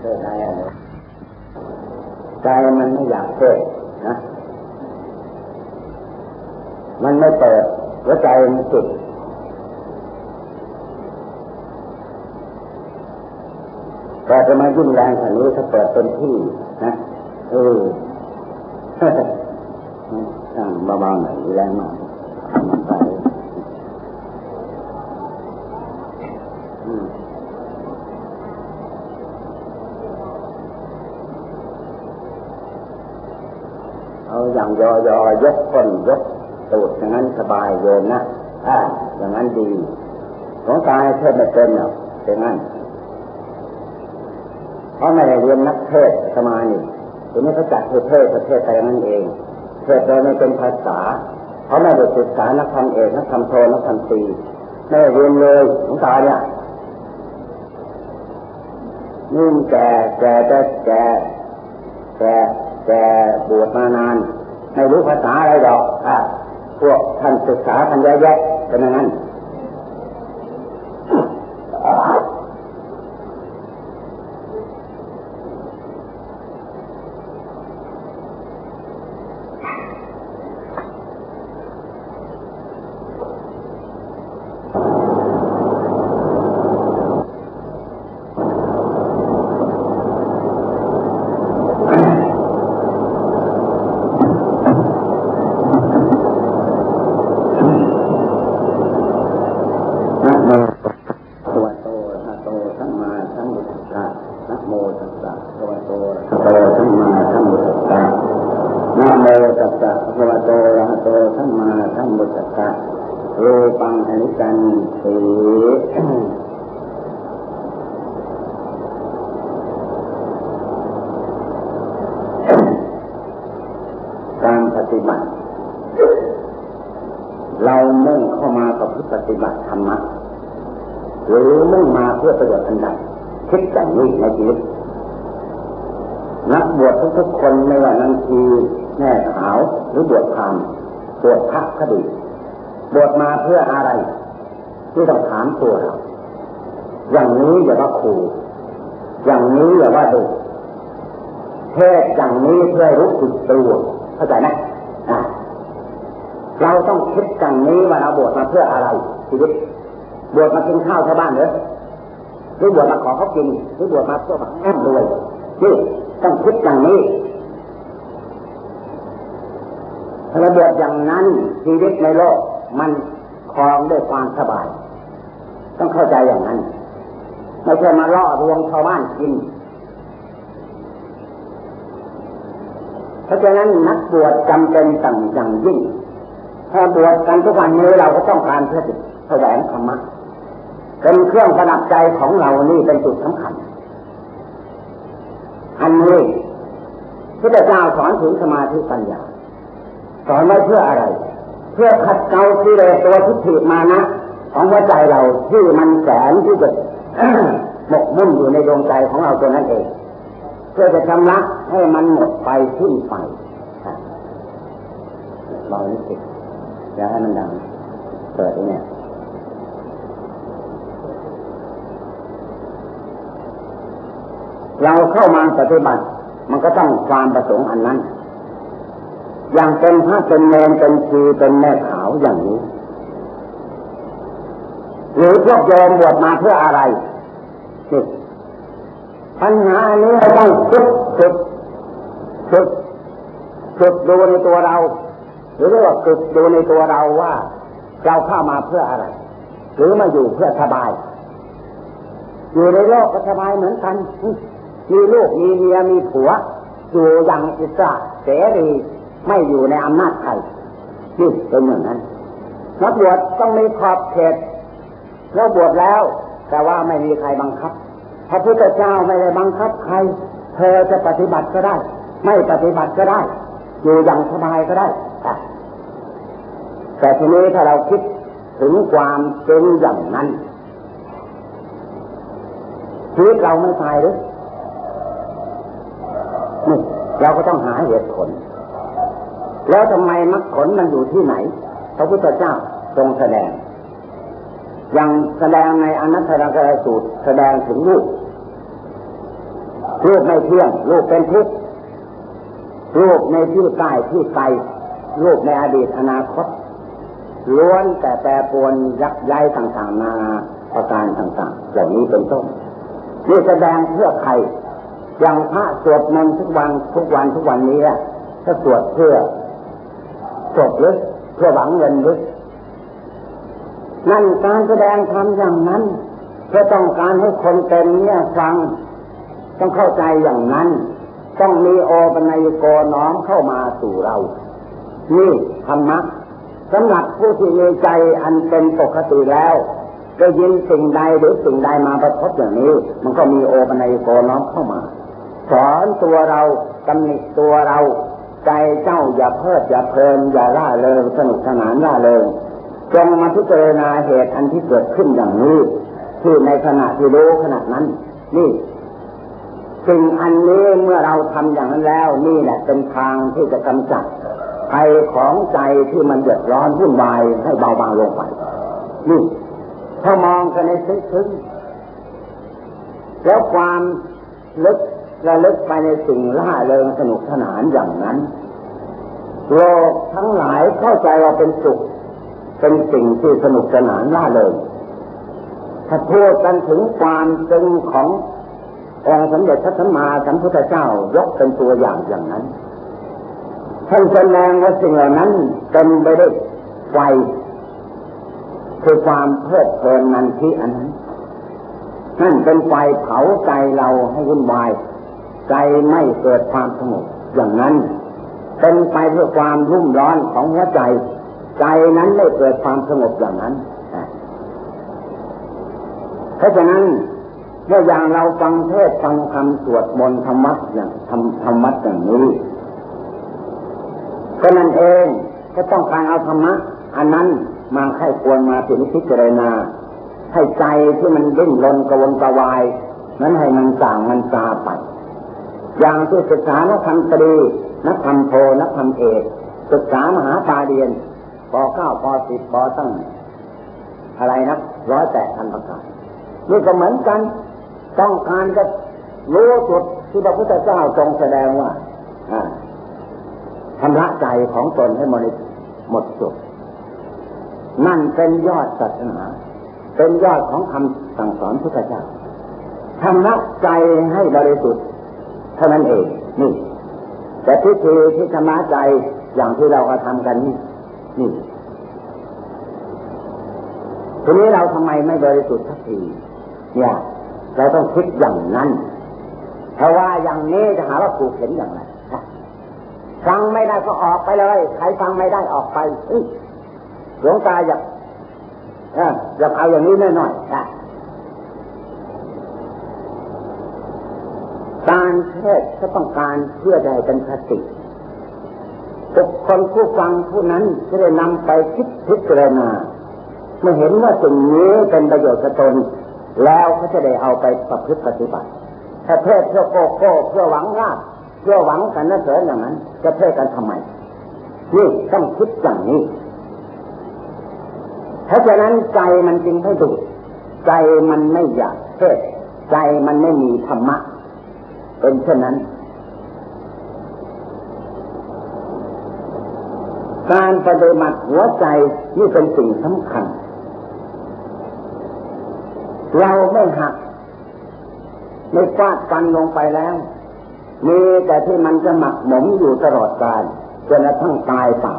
เทศอะไรอะใจมันไม่อยากเทศนะ มันไม่เปิดหัวใจมันสุดแต่จะมายุ่งแรงขนาดนี้ถ้าเปิดเต็มที่นะเออช่างเบาๆหน่อยแรงมากไป เอาอย่างยอยอยกก้นยกตูดอย่างนั้นสบายโยมนะอ่าอย่างนั้นดีหลวงตาให้เทศไม่เป็นหรอกเป็นงั้นเพราะไม่ได้เรียนนักเทศสมานี่ทีนี้เขาจัดให้เทศประเทศไปนั่นเอง เทศโดยไม่เป็นภาษาเขาไม่ได้ศึกษานักธรรมเอกนักธรรมโทนักธรรมตรีไม่ได้เรียนเลยหลวงตาเนี่ยนุ่มแก่แก่จะแก่แก่แก่บวชมานาน ไม่รู้ภาษาอะไรหรอกพวกท่านศึกษาท่านแยะๆเป็นอย่างนั้น นะโมตัวโตอะโตสัมมาสัมพุทธัสสะนะโมตัสสะตัวโตอะโตสัมมาสัมพุทธัสสะนะโมตัสสะตัวโตอะโตสัมมาสัมพุทธัสสะรูปังอนิจจันติการปฏิบัติ เรามุ่งเข้ามากับปฏิบั ติธรรมะหรือมุ่งมาเพื่อประโยชน์อันใดคิดอย่างนี้ในชีวิตนักบวชทุกๆคนไม่ว่านั้นทีแม่ขาวหรือบวชพรามบวชพระก็ดีบวชมาเพื่ออะไรที่ต้องถามตัวเราอย่างนี้อย่าว่าครูอย่างนี้อย่าว่าดุเทศอย่างนี้เพื่อรู้สึกตัวเข้าใจไหม เราต้องคิดอย่างนี้ว่าเราบวชมาเพื่ออะไรชีวิตบวชมากินข้าวชาวบ้านเหรอหรือบวชมาขอเขากินหรือบวชมาเพื่อมาแอมรวยนี่ต้องคิดอย่างนี้ถ้าเราบอย่างนั้นชีวิตในโลกมันครองด้วยความสบาย ต้องเข้าใจอย่างนั้น ไม่ใช่มาล่อลวงชาวบ้านกิน เพราะฉะนั้นนักบวชจำเป็นต่างอย่างยิ่ง ถ้าบวชกันทุกวันนี้เราก็ต้องการเพื่อแสวงธรรมะเป็นเครื่องประดับใจของเรานี่เป็นจุดสำคัญ อันนี้พระเจ้าสอนถึงสมาธิปัญญาสอนไว้เพื่ออะไร เพื่อขัดเกลาที่เลสตัวทิฏฐิมานะของหัวใจเราที่มันแสนที่จะหมกมุ่นอยู่ในดวงใจของเราตัวนั้นเอง เพื่อจะชำระให้มันหมดไปสิ้นไปเบานิดสิ อย่าให้มันดัง เปิดเนี่ยเราเข้ามาปฏิบัติ มันก็ต้องความประสงค์อันนั้น อย่างเป็นพระเป็นเนรเป็นชีเป็นแม่ขาวอย่างนี้ หรือพวกโยมบวชมาเพื่ออะไรนี่ปัญหาอันนี้เราต้องฝึกฝึกฝึกฝึกดูในตัวเรา หรือเรียกว่าฝึกดูในตัวเราว่า เราเข้ามาเพื่ออะไร หรือมาอยู่เพื่อสบาย อยู่ในโลกก็สบายเหมือนกัน มีลูกมีเมียมีผัว อยู่อย่างอิสระเสรีไม่อยู่ในอำนาจใครนี่เป็นอย่างนั้นนักบวชต้องมีขอบเขตแล้วบวชแล้ว แต่ว่าไม่มีใครบังคับพระพุทธเจ้าไม่ได้บังคับใคร เธอจะปฏิบัติก็ได้ ไม่ปฏิบัติก็ได้ อยู่อย่างสบายก็ได้ แต่ทีนี้ถ้าเราคิดถึงความจริงอย่างนั้นชีวิตเราไม่ตายหรือนี่เราก็ต้องหาเหตุผล แล้วทำไมมรรคผลมันอยู่ที่ไหน พระพุทธเจ้าทรงแสดง อย่างแสดงในอนัตตลกสูตรแสดงถึงรูป รูปไม่เที่ยง รูปเป็นทุกข์รูปในที่ใกล้ที่ไกลรูปในอดีตอนาคต ล้วนแต่แปรปรวนยักย้ายต่างๆนานาประการต่างๆเหล่านี้เป็นต้นนี่แสดงเพื่อใครอย่างพระสวดมนต์ทุกวันทุกวันทุกวันนี้ถ้าสวดเพื่อจบลึกเพื่อหวังเงินลึกนั่นการแสดงทำอย่างนั้นเพื่อต้องการให้คนเป็นเนี่ยฟัง ต้องเข้าใจอย่างนั้น ต้องมีโอปัญญโกน้อมเข้ามาสู่เรา นี่ธรรมะ สำหรับผู้ที่มีใจอันเป็นปกติแล้วได้ยินสิ่งใดหรือสิ่งใดมาประทบอย่างนี้ มันก็มีโอปัญโกน้อมเข้ามา สอนตัวเราตำหนิตัวเรา ใจเจ้าอย่าเพิดอย่าเพลินอย่าล่าเริงสนุกสนานล่าเริงจงมาพิจารณาเหตุอันที่เกิดขึ้นอย่างนี้ที่ในขณะที่รู้ขณะนั้น นี่สิ่งอันนี้เมื่อเราทำอย่างนั้นแล้ว นี่แหละเป็นทางที่จะกำจัด ภัยของใจที่มันเดือดร้อนวุ่นวายให้เบาบางลงไปนี่ถ้ามองกันในซึ้งๆแล้วความลึกระลึกไปในสิ่งล่าเริงสนุกสนานอย่างนั้น โลกทั้งหลายเข้าใจว่าเป็นสุข เป็นสิ่งที่สนุกสนานล่าเริงถ้าพูดกันถึงความจึงขององค์สมเด็จพระสัมมาสัมพุทธเจ้ายกเป็นตัวอย่างอย่างนั้น ท่านแสดงว่าสิ่งเหล่านั้นเต็มไปด้วยไฟคือความเพลิดเพลินนันทิอันนั้นนั่นเป็นไฟเผาใจเราให้วุ่นวาย ใจไม่เกิดความสงบอย่างนั้นเป็นไปเพื่อความรุ่มร้อนของหัวใจ ใจนั้นไม่เกิดความสงบอย่างนั้นเพราะฉะนั้นเมื่ออย่างเราฟังเทศฟังคำสวดมนต์ธรรมะอย่างธรรมะอย่างนี้ ก็นั่นเองก็ต้องการเอาธรรมะอันนั้นมาให้ควรมาถึงพิจารณาให้ใจที่มันดิ้นรนกระวนกระวายนั้นให้มันสั่งมันซาไป อย่างที่ศึกษานักธรรมตรีนักธรรมโทนักธรรมเอกศึกษามหาปาเรียนปเก้าปสิบปตั้งอะไรนะร้อยแปดพันประการนี่ก็เหมือนกัน ต้องการจะรู้จุดที่พระพุทธเจ้าทรงแสดงว่าำละใจของตนให้หมดหมดจุดนั่นเป็นยอดศาสนา เป็นยอดของคำสั่งสอนพุทธเจ้าทำละใจให้บริสุทธิ์เท่านั้นเองนี่ แต่พิธีที่ชำระใจอย่างที่เรากระทำกันนี่นี่ทีนี้เราทำไมไม่บริสุทธิ์สักทีเนี่ย เราต้องคิดอย่างนั้นเพราะว่าอย่างนี้จะหาว่าถูกเห็นอย่างไร ฟังไม่ได้ก็ออกไปเลย ใครฟังไม่ได้ออกไปหลวงตาอยากอยากเอาอย่างนี้หน่นอยๆการเทศก็ต้องการเพื่อใดเป็นคติบุคคลผู้ฟังผู้นั้นจะได้นำไปคิดพิจารณาเมื่อเห็นว่าสิ่งนี้เป็นประโยชน์กับตน แล้วเขาจะได้เอาไปประพฤติปฏิบัติถ้าเทศเพื่อโกโก้เพื่อหวังลาภ เพื่อหวังกันนั่นเถิดอย่างนั้น จะเทศกันทำไมนี่ต้องคิดอย่างนี้ เพราะฉะนั้นใจมันจึงไม่ดุใจมันไม่อยากเทศใจมันไม่มีธรรมะ เป็นเช่นนั้น การปฏิบัติหัวใจนี่เป็นสิ่งสำคัญ เราไม่หักไม่ฟาดฟันลงไปแล้ว มีแต่ที่มันจะหมักหมมอยู่ตลอดกาลจนกระทั่งตายเปล่า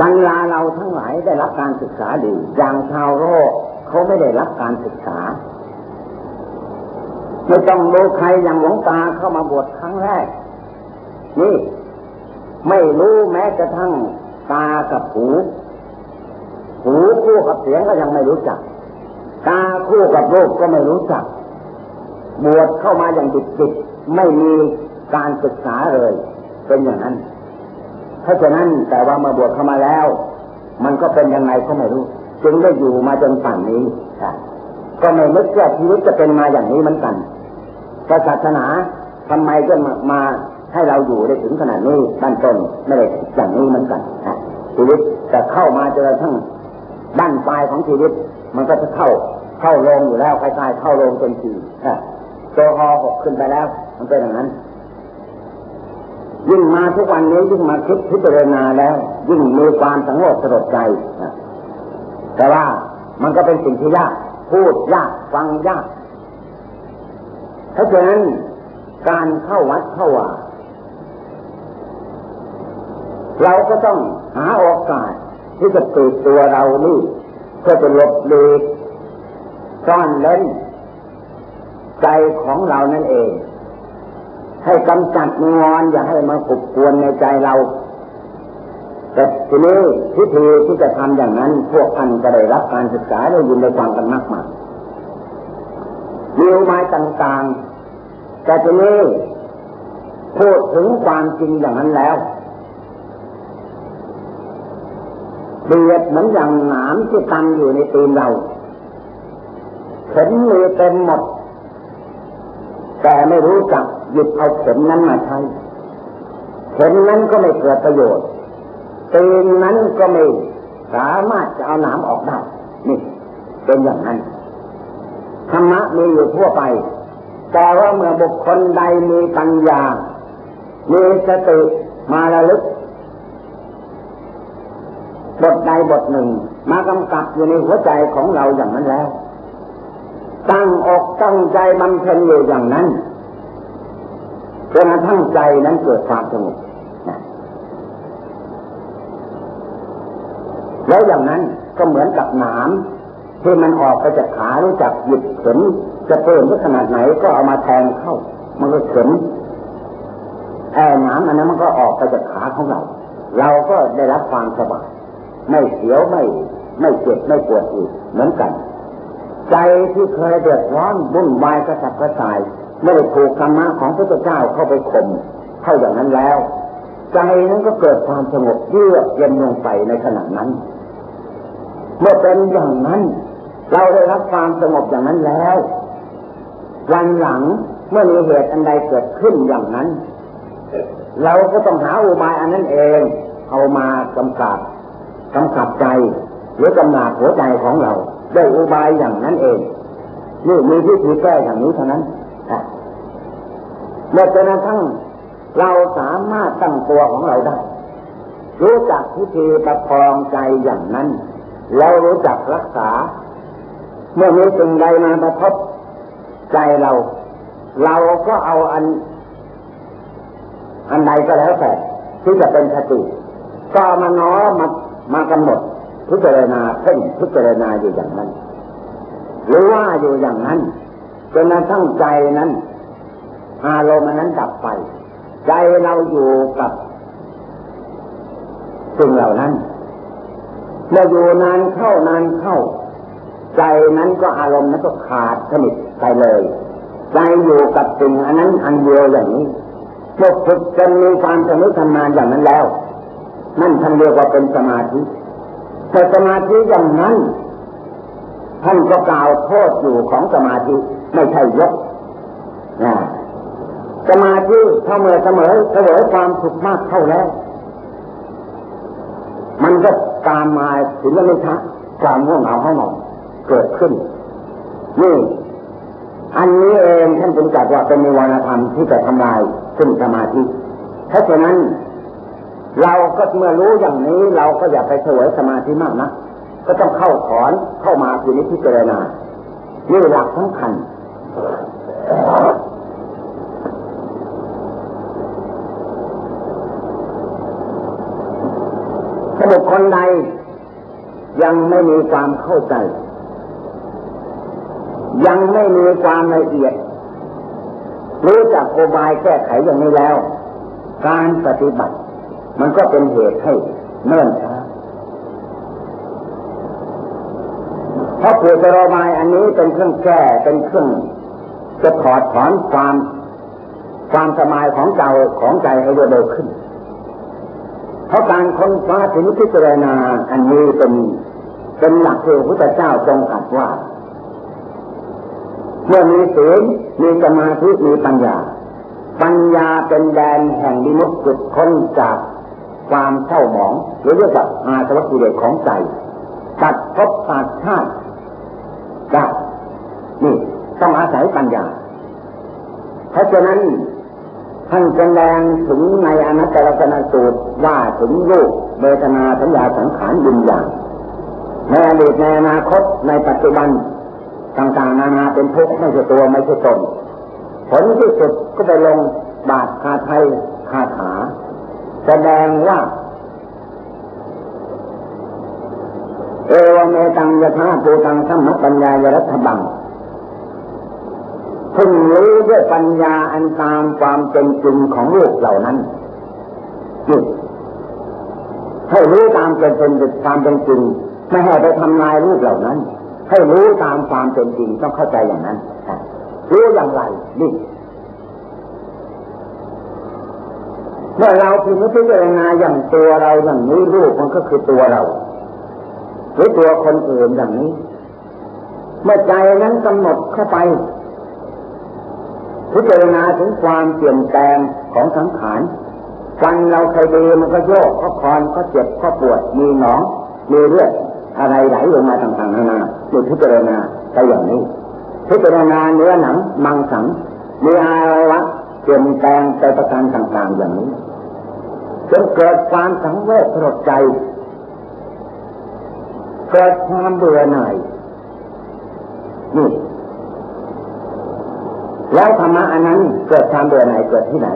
บรรดาเราทั้งหลายได้รับการศึกษาดี อย่างชาวโลกเขาไม่ได้รับการศึกษา ไม่ต้องดูใครอย่างหลวงตาเข้ามาบวชครั้งแรก นี่ ไม่รู้แม้กระทั่งตากับหู คู่กับเสียงก็ยังไม่รู้จัก ตาคู่กับรูปก็ไม่รู้จัก บวชเข้ามาอย่างจิตจิตไม่มีการศึกษาเลย เป็นอย่างนั้น เพราะฉะนั้นแต่ว่ามาบวชเข้ามาแล้ว มันก็เป็นยังไงก็ไม่รู้ จึงได้อยู่มาจนป่านนี้ก็ไม่นึกว่าชีวิตจะเป็นมาอย่างนี้เหมือนกันศาสนาทำไมก็มามาให้เราอยู่ได้ถึงขนาดนี้ด้านต้นไม่ได้อย่างนี้เหมือนกันชีวิตจะเข้ามาจนกระทั่ง ด้านปลายของชีวิต มันก็จะเข้าเข้าลงอยู่แล้วคล้ายๆเข้าลงจนทีตัวหอหกขึ้นไปแล้ว มันเป็นอย่างนั้นยิ่งมาทุกวันนี้ยิ่งมาคิดพิจารณาแล้ว ยิ่งมีความสงบสลดใจแต่ว่ามันก็เป็นสิ่งที่ยากพูดยากฟังยากเพราะฉะนั้นการเข้าวัดเข้าว่าเราก็ต้องหาโอกาส ที่จะปิดตัวเรานี่เพื่อจะหลบเลีกซ่อนเล่น ใจของเรานั่นเอง ให้กำจัดงอนอย่าให้มากุบกวนในใจเรา แต่ทีนี้พิธีที่จะทำอย่างนั้น พวกท่านก็ได้รับการศึกษาได้ยินได้ฟังกันมากมายมีอุบายต่างๆ แต่ทีนี้พูดถึงความจริงอย่างนั้นแล้ว เบียดเหมือนอย่างหนามที่ตันอยู่ในตีนเราเข็มมือเต็มหมด แต่ไม่รู้จักหยิบเอาเข็มนั้นมาใช้เข็มนั้นก็ไม่เกิดประโยชน์ตีนนั้นก็ไม่สามารถจะเอาหนามออกได้นี่เป็นอย่างนั้นธรรมะมีอยู่ทั่วไป แต่ว่าเมื่อบุคคลใดมีปัญญา มีสติมาระลึก บทใดบทหนึ่ง มากำกับอยู่ในหัวใจของเราอย่างนั้นแล้ว ตั้งอกตั้งใจบำเพ็ญอยู่อย่างนั้นจนกระทั่งใจนั้นเกิดความสงบแล้วอย่างนั้นก็เหมือนกับหนามที่มันออกไปจากขารู้จักหยิบเข็มจะเพิ่มขนาดไหนก็เอามาแทงเข้า มันก็เข็มแอหนามอันนั้นมันก็ออกไปจากขาของเรา เราก็ได้รับความสบาย ไม่เสียวไม่ไม่เจ็บไม่ปวดอีกเหมือนกัน ใจที่เคยเดือดร้อนวุ่นวายกระสับกระส่ายไม่ได้ถูกธรรมะของพระเจ้าเข้าไปข่มเข้าอย่างนั้นแล้ว ใจนั้นก็เกิดความสงบเยือกเย็นลงไปในขณะนั้น เมื่อเป็นอย่างนั้น เราได้รับความสงบอย่างนั้นแล้ว วันหลังเมื่อมีเหตุอันใดเกิดขึ้นอย่างนั้น เราก็ต้องหาอุบายอันนั้นเอง เอามากำกับ กำกับใจหรือกำหนาบหัวใจของเราได้อุบายอย่างนั้นเองนี่มีวิธีแก้อย่างนี้เท่านั้นเมื่อจนกระทั่งเราสามารถตั้งตัวของเราได้ รู้จักวิธีประคองใจอย่างนั้น แล้วรู้จักรักษา เมื่อมีสิ่งใดมากระทบใจเรา เราก็เอาอัน อันใดก็แล้วแต่ที่จะเป็นสติก็มาน้อมา มากำหนดพิจารณาเพ่งพิจารณาอยู่อย่างนั้น หรือว่าอยู่อย่างนั้นจนกระทั่งใจนั้นอารมณ์นั้นดับไป ใจเราอยู่กับสิ่งเหล่านั้นเมื่ออยู่นานเข้านานเข้า ใจนั้นก็อารมณ์นั้นก็ขาดสนิทไปเลยใจอยู่กับสิ่งอันนั้นอันเดียวอย่างนี้เมื่อฝึกจนมีความสนุกทำงานอย่างนั้นแล้ว นั่นท่านเรียกว่าเป็นสมาธิแต่สมาธิอย่างนั้น ท่านก็กล่าวโทษอยู่ของสมาธิไม่ใช่ยกนะสมาธิถ้าเมื่อเสมอเสมอความสุขมากเข้าแล้ว มันก็ตามมาถึงแล้วไม่ช้าความง่วงเหงาห้องนอนเกิดขึ้นนี่อันนี้เองท่านจึงจัดว่าเป็นนิวรณธรรมที่จะทำลายขึ้นสมาธิเพราะฉะนั้น เราก็เมื่อรู้อย่างนี้เราก็อย่าไปเสวยสมาธิมากนะก็ต้องเข้าถอนเข้ามาพินิจพิจารณานี่หลักสำคัญถ้าบุคคลใดยังไม่มีความเข้าใจ ยังไม่มีความละเอียดรู้จักโอบายแก้ไขอย่างนี้แล้ว การปฏิบัติ มันก็เป็นเหตุให้เนิ่นช้าเพราะปุถุรบายอันนี้เป็นเครื่องแก้เป็นเครื่องจะถอดถอนความความสมายของใจของใจให้เร็วขึ้น เพราะการค้นคว้าถึงพิจารณาอันนี้เป็นเป็นหลักที่พระพุทธเจ้าทรงตรัสว่าเมื่อมีศีลมีสมาธิมีปัญญา ปัญญาเป็นแดนแห่งดิมุตจุดค้นจาก ความเศร้าหมอง หรือเรียกว่าอาสวะกิเลสของใจตัดภพตัดชาติได้นี่ต้องอาศัยปัญญา เพราะฉะนั้นท่านแสดงถึงในอนัตตลกนสูตรว่าถึงรูปเวทนาสัญญาสังขารยินอย่างในอดีตในอนาคตในปัจจุบันต่างๆนานาเป็นทุกข์ไม่ใช่ตัวไม่ใช่ตนผลที่สุดก็ไปลงบาทคาไทยคาถา แสดงว่าเอวเมตังยะธาปูตังธรรมปัญญายรัฐบังพึงรู้ด้วยปัญญาอันตามความเป็นจริงของโลกเหล่านั้นนี่ให้รู้ตามเป็นเป็นความเป็นจริงไม่ให้ไปทำลายรูปเหล่านั้น ให้รู้ตามความเป็นจริงต้องเข้าใจอย่างนั้นรู้อย่างไรนี่ เมื่อเราพิจารณาอย่างตัวเราอย่างนี้รูปมันก็คือตัวเรา หรือตัวคนอื่นอย่างนี้ เมื่อใจนั้นกำหนดเข้าไป พิจารณาถึงความเปลี่ยนแปลงของสังขารฟันเราเคยดีมันก็โยกก็คอนก็เจ็บก็ปวดมีหนองมีเลือดอะไรไหลลงมาต่างๆนานาดูพิจารณาไปอย่างนี้ พิจารณาเนื้อหนังมังสังมีอะไรวะเปลี่ยนแปลงไปประการต่างๆอย่างนี้ จนเกิดความสังเวชสลดใจ เกิดความเบื่อหน่ายนี่แล้วธรรมะอันนั้นเกิดความเบื่อหน่ายเกิดที่ไหน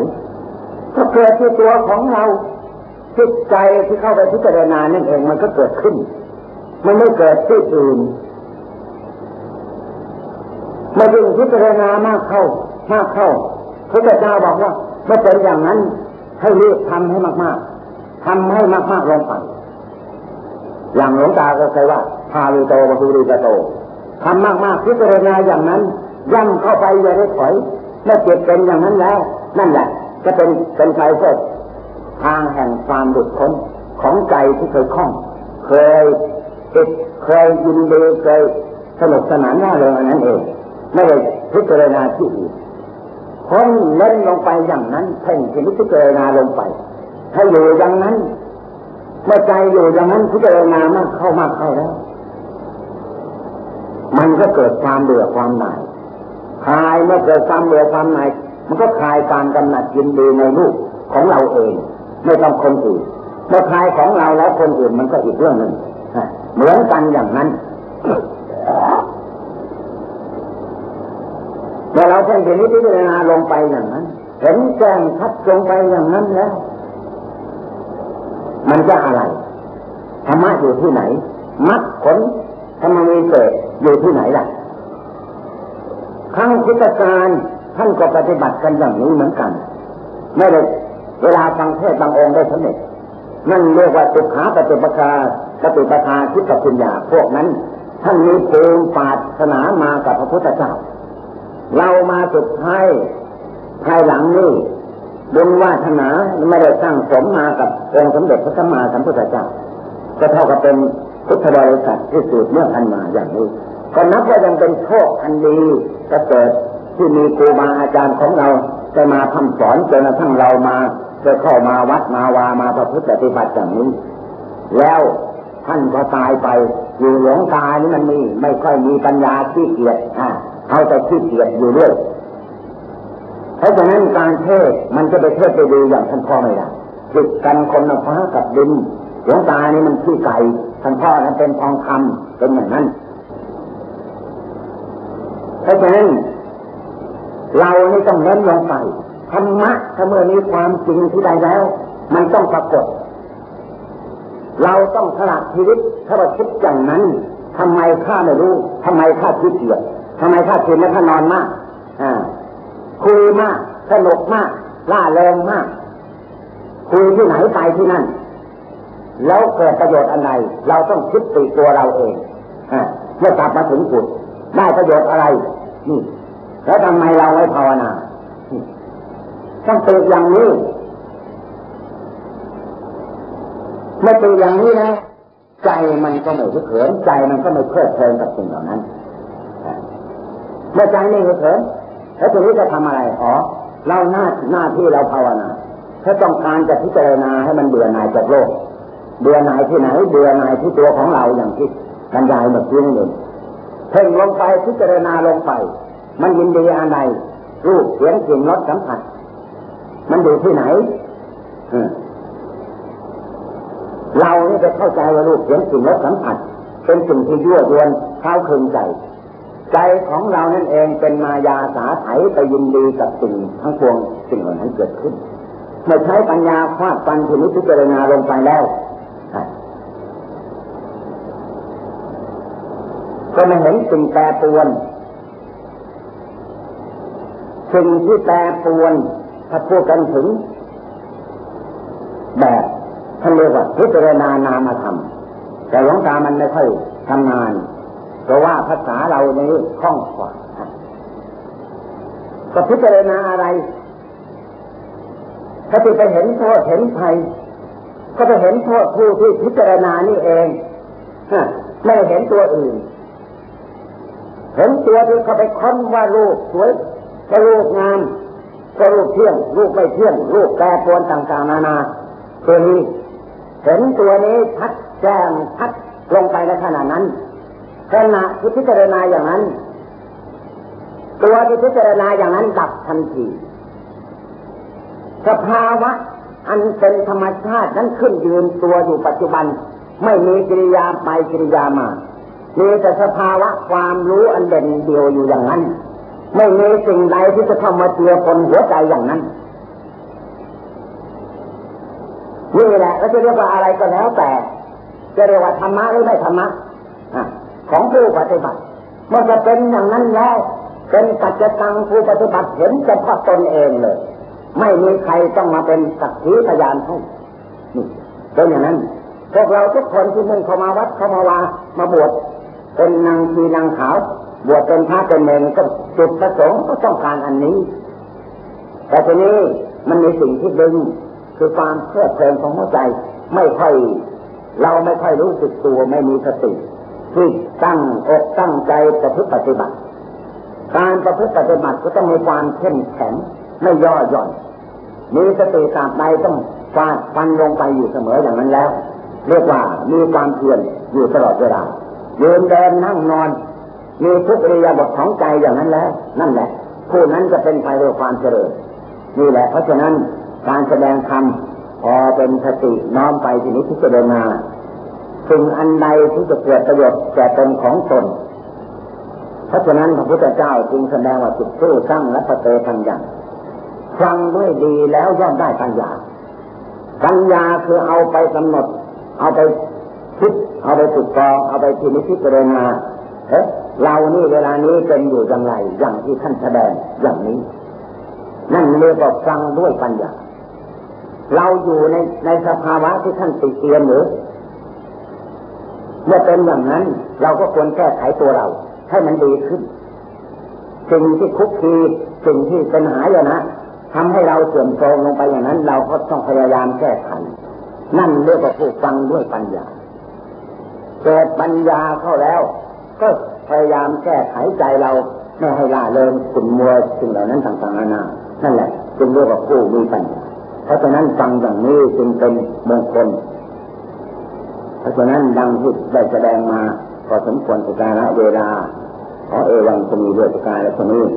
ก็เกิดที่ตัวของเราจิตใจที่เข้าไปพิจารณานั่นเองมันก็เกิดขึ้น มันไม่เกิดที่อื่นเมื่อยิ่งพิจารณามากเข้ามากเข้าพระเจ้าบอกว่าเมื่อเป็นอย่างนั้น ให้รีบทำให้มาก ๆทำให้มากๆลงไปอย่างหลวงตาก็เคยว่าพาลิโตปภูริโตทำมากๆพิจารณาอย่างนั้นย่ำเข้าไปอย่าได้ถอยเมื่อเจ็บเป็นอย่างนั้นแล้ว นั่นแหละ จะเป็นเป็นไฟเพื่อทางแห่งความหลุดพ้นของใจที่เคยคล้อง เคยติดเคยยินดีเคยสนุกสนานน่าเริงอันนั้นเอง ไม่ได้พิจารณาที่อื่น พ้นเล่นลงไปอย่างนั้นเพ่งพิจารณาลงไป ให้อยู่อย่างนั้น เมื่อใจอยู่อย่างนั้นพิจารณามากเข้ามากเข้าแล้ว มันก็เกิดความเบื่อความหน่ายคลายเมื่อเกิดความเบื่อความหน่ายมันก็คลายการกำหนัดยินดีในรูปของเราเอง ไม่ต้องคนอื่นเมื่อคลายของเราแล้วคนอื่นมันก็อีกเรื่องหนึ่งเหมือนกันอย่างนั้น เมื่อเราเพ่งเห็นนิพพานาลงไปอย่างนั้น เห็นแจ้งชัดลงไปอย่างนั้นแล้วมันจะอะไรธรรมะอยู่ที่ไหนมรรคผลธรรมมีเกิดอยู่ที่ไหนล่ะครั้งพุทธกาลท่านก็ปฏิบัติกันอย่างนี้เหมือนกัน ไม่ได้เวลาฟังเทศบางองค์ได้สำเร็จนั่นเรียกว่าสุขาปฏิปทาปฏิปทาทิฏฐปัญญาพวกนั้น ท่านมีภูมิปาถนามากับพระพุทธเจ้า เรามาสุดท้ายภายหลังนี้บุญวาสนาไม่ได้สร้างสมมากับองค์สมเด็จพระสัมมาสัมพุทธเจ้าก็เท่ากับเป็นพุทธบริษัทที่สืบเนื่องกันมาอย่างนี้ก็นับว่ายังเป็นโชคอันดีกระเกิดที่มีครูบาอาจารย์ของเราได้มาทำสอนจนกระทั่งเรามาได้เข้ามาวัดมาวามาประพฤติปฏิบัติอย่างนี้ แล้วท่านก็ตายไปอยู่หลงตานี่มันมีไม่ค่อยมีปัญญาขี้เกียจอ่า เอาแต่ขี้เกียจอยู่เรื่อยเพราะฉะนั้นการเทศมันจะไปเทศไปดูอย่างท่านพ่อไม่ได้จิตกันคนฟ้ากับดินหลวงตานี่มันขี้ไก่ท่านพ่อนั้นเป็นทองคำเป็นอย่างนั้น เพราะฉะนั้นเรานี่ต้องเน้นลงไปธรรมะถ้าเมื่อมีความจริงที่ใดแล้ว มันต้องปรากฏ เราต้องสละชีวิตถ้าเราคิดอย่างนั้นทำไมข้าไม่รู้ทำไมข้าคิดเกียด ทำไมข้าคิดและข้านอนมากอ่าคุยมาก สนุกมาก ล่าเริงมาก คุยที่ไหนไปที่นั่น แล้วเกิดประโยชน์อะไร เราต้องคิดตีตัวเราเองอเมื่อกลับมาถึงจุดได้ประโยชน์อะไร นี่ แล้วทำไมเราไม่ภาวนาต้องตื่นอย่างนี้เมื่อตื่นอย่างนี้นะใจมันก็ไม่เขินใจมันก็ไม่เพลิดเพลินกับสิ่งเหล่านั้น เมื่อใจไม่เขินแล้วทีนี้จะทำอะไรอ๋อเราหน้าหน้าที่เราภาวนาถ้าต้องการจะพิจารณาให้มันเบื่อหน่ายจากโลก เบื่อหน่ายที่ไหน เบื่อหน่ายที่ตัวของเราอย่างที่บรรยายเมื่อกี้นี่เองเพ่งลงไปพิจารณาลงไป มันยินดีอะไรรูปเสียงกลิ่นรสสัมผัส มันอยู่ที่ไหนเรานี่จะเข้าใจว่ารูปเสียงกลิ่นรสสัมผัส เป็นสิ่งที่ยั่วยวนเข้าคืนใจ ใจของเรานั่นเองเป็นมายาสาไถไปยินดีกับสิ่งทั้งปวงสิ่งเหล่านั้นเกิดขึ้นเมื่อใช้ปัญญาฟาดฟันที่นิพพารณาลงไปแล้วก็ไม่เห็นสิ่งแปรปวนสิ่งที่แปรปวนถ้าพูดกันถึง แบบท่านเรียกว่าพิจารณานามธรรมแต่หลวงตามันไม่ค่อยทำงาน เพราะว่าภาษาเรานี้คล่องกว่าก็พิจารณาอะไร ถ้าจะไปเห็นโทษเห็นภัยก็จะเห็นโทษผู้ที่พิจารณานี่เองไม่เห็นตัวอื่น เห็นตัวที่เขาไปค้นว่าลูกสวยก็ลูกงามก็ลูกเที่ยงลูกไม่เที่ยงลูกแปรปรวนต่างๆ นานาตัวนี้ เห็นตัวนี้พัดแจ้งพัดลงไปในขณะนั้น ขณะที่พิจารณาอย่างนั้น ตัวที่พิจารณาอย่างนั้นดับทันทีสภาวะอันเป็นธรรมชาตินั้นขึ้นยืนตัวอยู่ปัจจุบัน ไม่มีกิริยาไปกิริยามามีแต่สภาวะความรู้อันเด่นเดียวอยู่อย่างนั้น ไม่มีสิ่งใดที่จะเข้ามาเจือปนหัวใจอย่างนั้นนี่แหละก็จะเรียกว่าอะไรก็แล้วแต่ จะเรียกว่าธรรมะหรือไม่ธรรมะ ของผู้ปฏิบัติเมื่อจะเป็นอย่างนั้นแล้วเป็นปัจจตังผู้ปฏิบัติเห็นเฉพาะตนเองเลย ไม่มีใครต้องมาเป็นสักขีพยานให้นี่เป็นอย่างนั้น พวกเราทุกคนที่มุ่งเข้ามาวัดเข้ามาวามาบวชเป็นนางชีนางขาวบวชเป็นพระเป็นเนรก็จุดประสงค์ก็ต้องการอันนี้ แต่ทีนี้มันมีสิ่งที่ดึงคือความเพลิดเพลินของหัวใจ ไม่ค่อย เราไม่ค่อยรู้สึกตัวไม่มีสติ ที่ตั้งอกตั้งใจประพฤติปฏิบัติ การประพฤติปฏิบัติก็ต้องมีความเข้มแข็งไม่ย่อหย่อน มีสติตามใดต้องฟาดฟันลงไปอยู่เสมออย่างนั้นแล้ว เรียกว่ามีความเพียรอยู่ตลอดเวลาเดินเดินนั่งนอน มีทุกอิริยบถของใจอย่างนั้นแล้ว นั่นแหละ ผู้นั้นจะเป็นไปด้วยความเจริญนี่แหละ เพราะฉะนั้นการแสดงธรรมพอเป็นสติน้อมไปทีนี้ที่จะเดินมา สิ่งอันใดที่จะเกิดประโยชน์แก่ตนของตนเพราะฉะนั้นพระพุทธเจ้าจึงแสดงว่าสุดสู้สร้างและปเตปัญญาฟังด้วยดีแล้วย่อมได้ปัญญา ปัญญาคือเอาไปกำหนด เอาไปคิด เอาไปฝึกกองเอาไปทีนี้พิจารณาเอ๊ะเรานี่เวลานี้เป็นอยู่อย่างไรอย่างที่ท่านแสดงอย่างนี้ นั่นเรียกว่าฟังด้วยปัญญา เราอยู่ในในสภาวะที่ท่านติเตียนหรือ เมื่อเป็นอย่างนั้น เราก็ควรแก้ไขตัวเรา ให้มันดีขึ้นสิ่งที่คุกคีสิ่งที่เป็นหายนะทำให้เราเสื่อมโทรมลงไปอย่างนั้น เราก็ต้องพยายามแก้ไขนั่นเรียกว่าผู้ฟังด้วยปัญญาเกิดปัญญาเข้าแล้ว ก็พยายามแก้ไขใจเราไม่ให้ล่าเริงขุ่นมัวสิ่งเหล่านั้นต่างๆนานานั่นแหละจึงเรียกว่าผู้มีปัญญาเพราะฉะนั้นฟังอย่างนี้จึงเป็นมงคล เพราะฉะนั้นดังที่ได้แสดงมาก็สมควรกับการเวลาขอเอวังจะมีด้วยการและสมุน